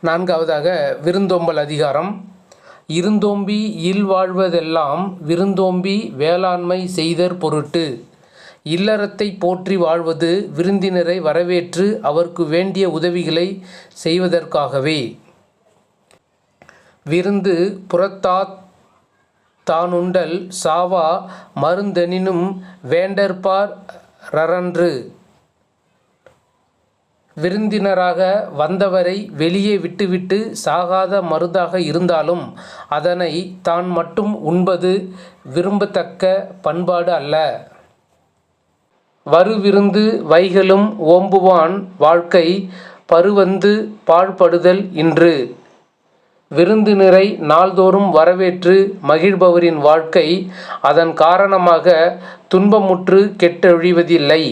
நான்காவதாக விருந்தோம்பல் அதிகாரம். இருந்தோம்பி இல்வாழ்வதெல்லாம் விருந்தோம்பி வேளாண்மை செய்தற் பொருட்டு. இல்லறத்தை போற்றி வாழ்வது விருந்தினரை வரவேற்று அவர்க்கு வேண்டிய உதவிகளை செய்வதற்காகவே. விருந்து புறத்தாத் தானுண்டல் சாவா மருந்தெனினும் வேண்டற்பார் ரரன்று. விருந்தினராக வந்தவரை வெளியே விட்டுவிட்டு சாகாத மருந்தாக இருந்தாலும் அதனை தான் மட்டும் உண்பது விரும்பத்தக்க பண்பாடு அல்ல. வருவிருந்து வைகளும் ஓம்புவான் வாழ்க்கை பருவந்து பாழ்படுதல் இன்று. விருந்தினரை நாள்தோறும் வரவேற்று மகிழ்பவரின் வாழ்க்கை அதன் காரணமாக துன்பமுற்று கெட்டொழிவதில்லை.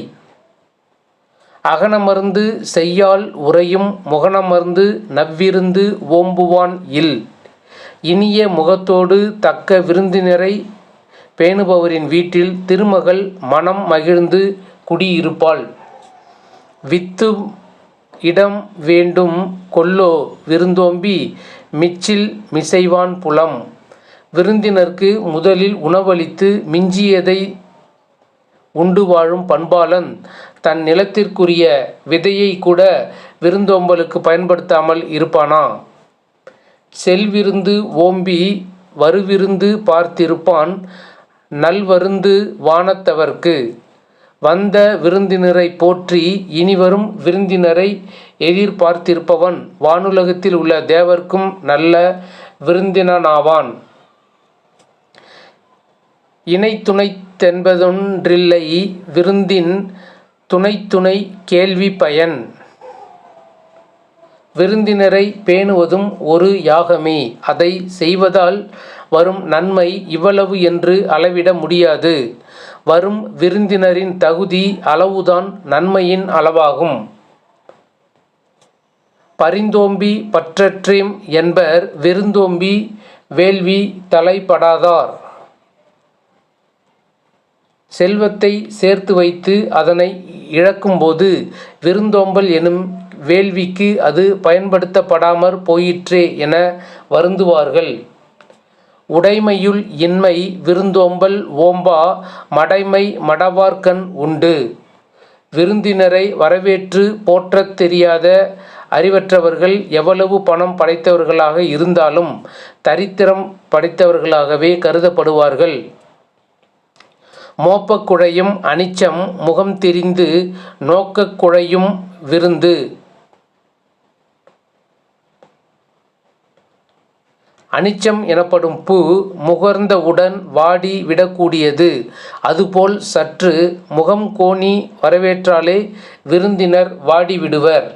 அகனமருந்து செய்யால் உறையும் முகனமருந்து நவ்விருந்து ஓம்புவான் இல். இனிய முகத்தோடு தக்க விருந்தினரை பேணுபவரின் வீட்டில் திருமகள் மனம் மகிழ்ந்து குடியிருப்பாள். வித்து இடம் வேண்டும் கொல்லோ விருந்தோம்பி மிச்சில் மிசைவான் புலம். விருந்தினர்க்கு முதலில் உணவளித்து மிஞ்சியதை உண்டு வாழும் பண்பாளன் தன் நிலத்திற்குரிய விதையை கூட விருந்தோம்பலுக்கு பயன்படுத்தாமல் இருப்பானா? செல்விருந்து ஓம்பி வருவிருந்து பார்த்திருப்பான் நல்வருந்து வானத்தவர்க்கு. வந்த விருந்தினரை போற்றி இனிவரும் விருந்தினரை எதிர்பார்த்திருப்பவன் வானுலகத்தில் உள்ள தேவர்க்கும் நல்ல விருந்தினனாவான். இணைத்துணைத்தென்பதொன்றில்லை விருந்தின் துணைத்துணை கேள்வி பயன் விருந்தினரை பேணுவதும் ஒரு யாகமே. அதை செய்வதால் வரும் நன்மை இவ்வளவு என்று அளவிட முடியாது. வரும் விருந்தினரின் தகுதி அளவுதான் நன்மையின் அளவாகும். பரிந்தோம்பி பற்றற்றேம் என்பர் விருந்தோம்பி வேள்வி தலைப்படாதார். செல்வத்தை சேர்த்து வைத்து அதனை இழக்கும்போது விருந்தோம்பல் எனும் வேள்விக்கு அது பயன்படுத்தப்படாமற் போயிற்றே என வருந்துவார்கள். உடைமையுள் இன்மை விருந்தோம்பல் ஓம்பா மடைமை மடவார்கண் உண்டு. விருந்தினரை வரவேற்று போற்றத் தெரியாத அறிவற்றவர்கள் எவ்வளவு பணம் படைத்தவர்களாக இருந்தாலும் தரித்திரம் படைத்தவர்களாகவே கருதப்படுவார்கள். மோப்பக் குழையும் அனிச்சம் முகம் திரிந்து நோக்கக்குழையும் விருந்து. அனிச்சம் எனப்படும் பூ முகர்ந்தவுடன் வாடி விடக்கூடியது. அதுபோல் சற்று முகம் கோணி வரவேற்றாலே விருந்தினர் வாடிவிடுவர்